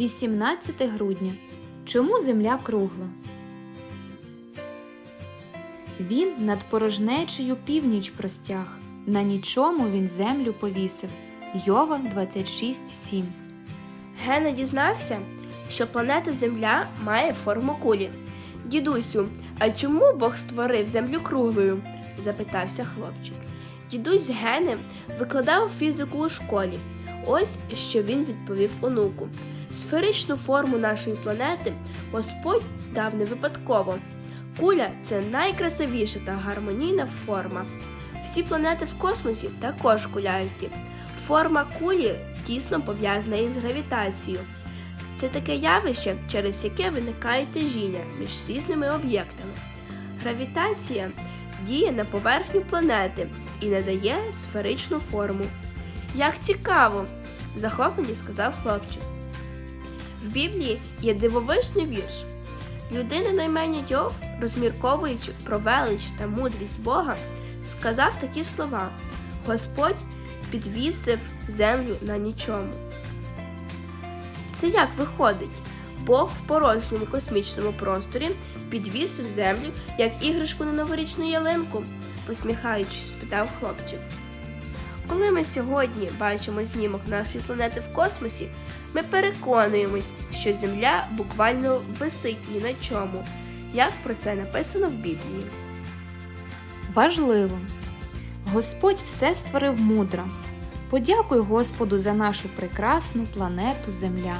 18 грудня. Чому земля кругла? Він над порожнечею північ простяг. На нічому він землю повісив. Йова 26.7. Гена дізнався, що планета Земля має форму кулі. Дідусю, а чому Бог створив землю круглою? запитався хлопчик. Дідусь Гени викладав фізику у школі. Ось що він відповів онуку. Сферичну форму нашої планети Господь дав не випадково. Куля це найкрасивіша та гармонійна форма. Всі планети в космосі також кулясті. Форма кулі тісно пов'язана із гравітацією. Це таке явище, через яке виникає тяжіння між різними об'єктами. Гравітація діє на поверхню планети і надає сферичну форму. Як цікаво! захоплені сказав хлопчик. В Біблії є дивовижний вірш. Людина на імені Йов, розмірковуючи про велич та мудрість Бога, сказав такі слова: Господь підвісив землю на нічому. Це як виходить? Бог в порожньому космічному просторі підвісив землю, як іграшку на новорічну ялинку, посміхаючись, спитав хлопчик. Коли ми сьогодні бачимо знімок нашої планети в космосі, ми переконуємось, що Земля буквально висить ні на чому, як про це написано в Біблії. Важливо. Господь все створив мудро. Подякуй Господу за нашу прекрасну планету Земля.